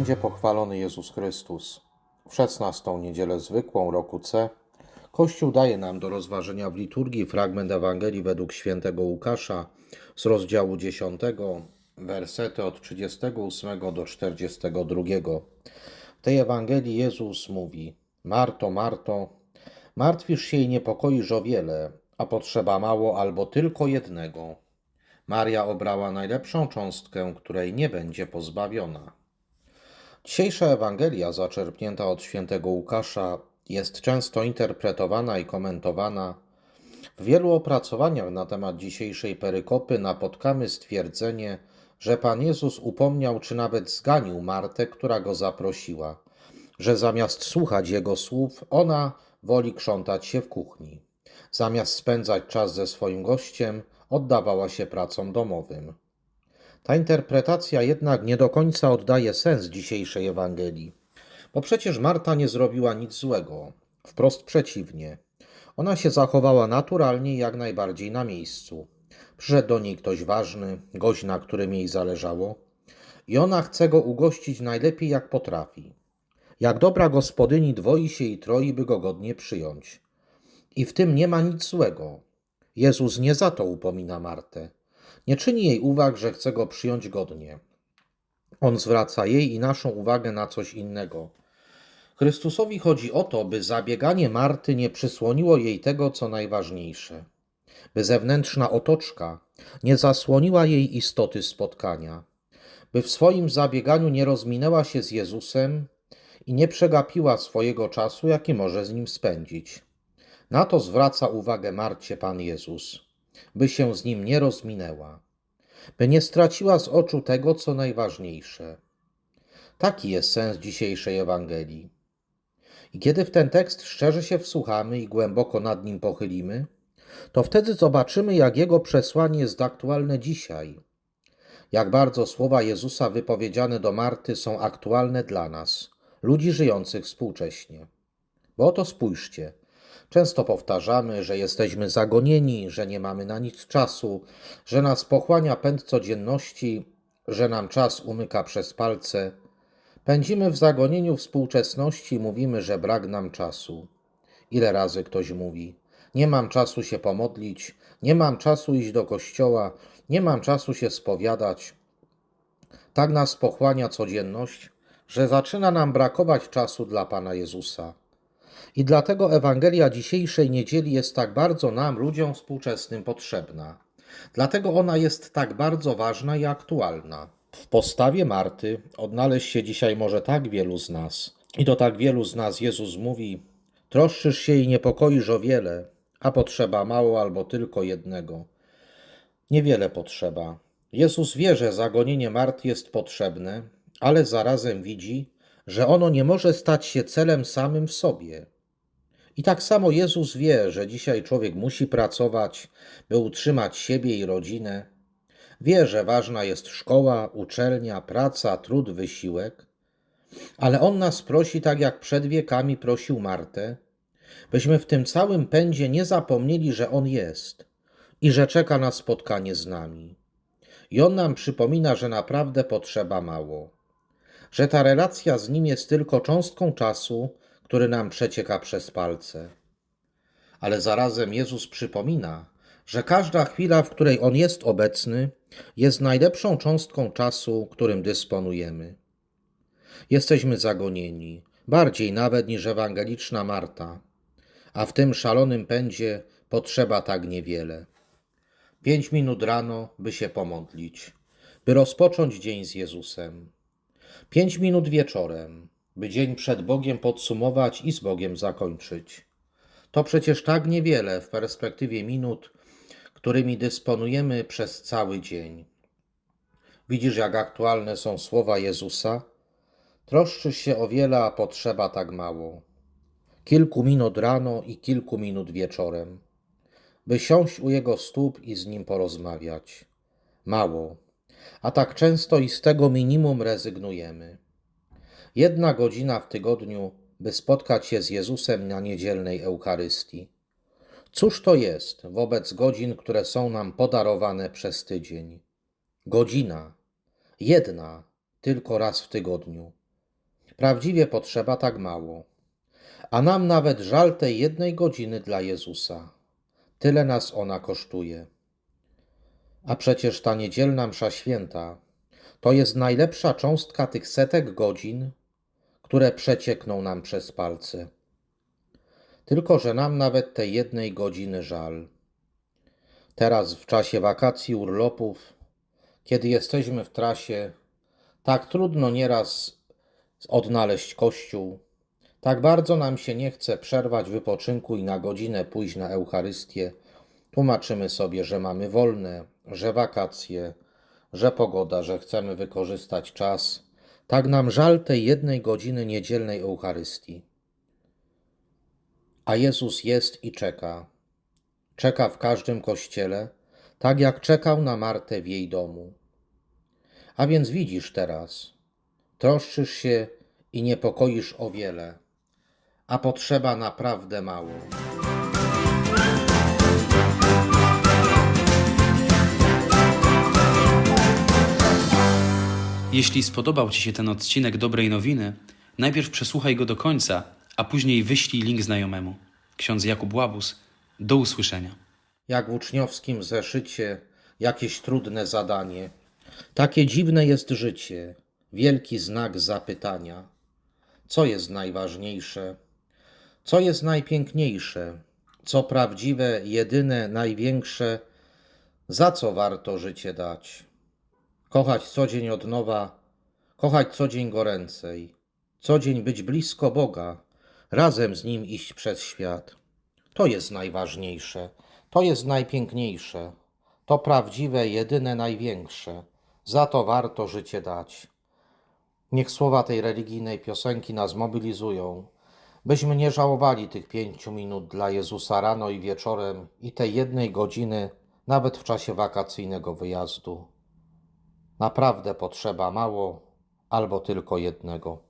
będzie pochwalony Jezus Chrystus. W 16 niedzielę zwykłą roku C Kościół daje nam do rozważenia w liturgii fragment Ewangelii według świętego Łukasza z rozdziału 10, wersety od 38 do 42. W tej Ewangelii Jezus mówi: Marto, Marto, martwisz się i niepokoisz o wiele, a potrzeba mało albo tylko jednego. Maria obrała najlepszą cząstkę, której nie będzie pozbawiona. Dzisiejsza Ewangelia, zaczerpnięta od świętego Łukasza, jest często interpretowana i komentowana. W wielu opracowaniach na temat dzisiejszej perykopy napotkamy stwierdzenie, że Pan Jezus upomniał czy nawet zganił Martę, która go zaprosiła, że zamiast słuchać jego słów, ona woli krzątać się w kuchni. Zamiast spędzać czas ze swoim gościem, oddawała się pracom domowym. Ta interpretacja jednak nie do końca oddaje sens dzisiejszej Ewangelii, bo przecież Marta nie zrobiła nic złego. Wprost przeciwnie. Ona się zachowała naturalnie jak najbardziej na miejscu. Przyszedł do niej ktoś ważny, gość, na którym jej zależało, i ona chce go ugościć najlepiej jak potrafi. Jak dobra gospodyni dwoi się i troi, by go godnie przyjąć. I w tym nie ma nic złego. Jezus nie za to upomina Martę. Nie czyni jej uwag, że chce go przyjąć godnie. On zwraca jej i naszą uwagę na coś innego. Chrystusowi chodzi o to, by zabieganie Marty nie przysłoniło jej tego, co najważniejsze, by zewnętrzna otoczka nie zasłoniła jej istoty spotkania, by w swoim zabieganiu nie rozminęła się z Jezusem i nie przegapiła swojego czasu, jaki może z nim spędzić. Na to zwraca uwagę Marcie Pan Jezus, by się z nim nie rozminęła, by nie straciła z oczu tego, co najważniejsze. Taki jest sens dzisiejszej Ewangelii. I kiedy w ten tekst szczerze się wsłuchamy i głęboko nad nim pochylimy, to wtedy zobaczymy, jak jego przesłanie jest aktualne dzisiaj. Jak bardzo słowa Jezusa wypowiedziane do Marty są aktualne dla nas, ludzi żyjących współcześnie. Bo oto spójrzcie. Często powtarzamy, że jesteśmy zagonieni, że nie mamy na nic czasu, że nas pochłania pęd codzienności, że nam czas umyka przez palce. Pędzimy w zagonieniu współczesności mówimy, że brak nam czasu. Ile razy ktoś mówi: Nie mam czasu się pomodlić, nie mam czasu iść do kościoła, nie mam czasu się spowiadać. Tak nas pochłania codzienność, że zaczyna nam brakować czasu dla Pana Jezusa. I dlatego Ewangelia dzisiejszej niedzieli jest tak bardzo nam, ludziom współczesnym, potrzebna. Dlatego ona jest tak bardzo ważna i aktualna. W postawie Marty odnaleźć się dzisiaj może tak wielu z nas. I do tak wielu z nas Jezus mówi: Troszczysz się i niepokoisz o wiele, a potrzeba mało albo tylko jednego. Niewiele potrzeba. Jezus wie, że zagonienie Marty jest potrzebne, ale zarazem widzi, że ono nie może stać się celem samym w sobie. I tak samo Jezus wie, że dzisiaj człowiek musi pracować, by utrzymać siebie i rodzinę. Wie, że ważna jest szkoła, uczelnia, praca, trud, wysiłek. Ale On nas prosi, tak jak przed wiekami prosił Martę, byśmy w tym całym pędzie nie zapomnieli, że On jest i że czeka na spotkanie z nami. I On nam przypomina, że naprawdę potrzeba mało, że ta relacja z Nim jest tylko cząstką czasu, który nam przecieka przez palce. Ale zarazem Jezus przypomina, że każda chwila, w której On jest obecny, jest najlepszą cząstką czasu, którym dysponujemy. Jesteśmy zagonieni, bardziej nawet niż ewangeliczna Marta, a w tym szalonym pędzie potrzeba tak niewiele. Pięć minut rano, by się pomodlić, by rozpocząć dzień z Jezusem. Pięć minut wieczorem, by dzień przed Bogiem podsumować i z Bogiem zakończyć. To przecież tak niewiele w perspektywie minut, którymi dysponujemy przez cały dzień. Widzisz, jak aktualne są słowa Jezusa? Troszczysz się o wiele, a potrzeba tak mało. Kilku minut rano i kilku minut wieczorem, by siąść u Jego stóp i z Nim porozmawiać. Mało, a tak często i z tego minimum rezygnujemy. Jedna godzina w tygodniu, by spotkać się z Jezusem na niedzielnej Eucharystii. Cóż to jest wobec godzin, które są nam podarowane przez tydzień? Godzina, jedna, tylko raz w tygodniu. Prawdziwie potrzeba tak mało. A nam nawet żal tej jednej godziny dla Jezusa. Tyle nas ona kosztuje. A przecież ta niedzielna msza święta to jest najlepsza cząstka tych setek godzin, które przeciekną nam przez palce. Tylko, że nam nawet tej jednej godziny żal. Teraz, w czasie wakacji, urlopów, kiedy jesteśmy w trasie, tak trudno nieraz odnaleźć kościół, tak bardzo nam się nie chce przerwać wypoczynku i na godzinę pójść na Eucharystię. Tłumaczymy sobie, że mamy wolne, że wakacje, że pogoda, że chcemy wykorzystać czas. Tak nam żal tej jednej godziny niedzielnej Eucharystii. A Jezus jest i czeka. Czeka w każdym kościele, tak jak czekał na Martę w jej domu. A więc widzisz teraz, troszczysz się i niepokoisz o wiele, a potrzeba naprawdę mało. Jeśli spodobał Ci się ten odcinek dobrej nowiny, najpierw przesłuchaj go do końca, a później wyślij link znajomemu. Ksiądz Jakub Łabus. Do usłyszenia. Jak w uczniowskim zeszycie, jakieś trudne zadanie. Takie dziwne jest życie, wielki znak zapytania. Co jest najważniejsze? Co jest najpiękniejsze? Co prawdziwe, jedyne, największe? Za co warto życie dać? Kochać co dzień od nowa, kochać co dzień goręcej, co dzień być blisko Boga, razem z Nim iść przez świat. To jest najważniejsze, to jest najpiękniejsze, to prawdziwe, jedyne, największe. Za to warto życie dać. Niech słowa tej religijnej piosenki nas mobilizują, byśmy nie żałowali tych pięciu minut dla Jezusa rano i wieczorem i tej jednej godziny, nawet w czasie wakacyjnego wyjazdu. Naprawdę potrzeba mało albo tylko jednego.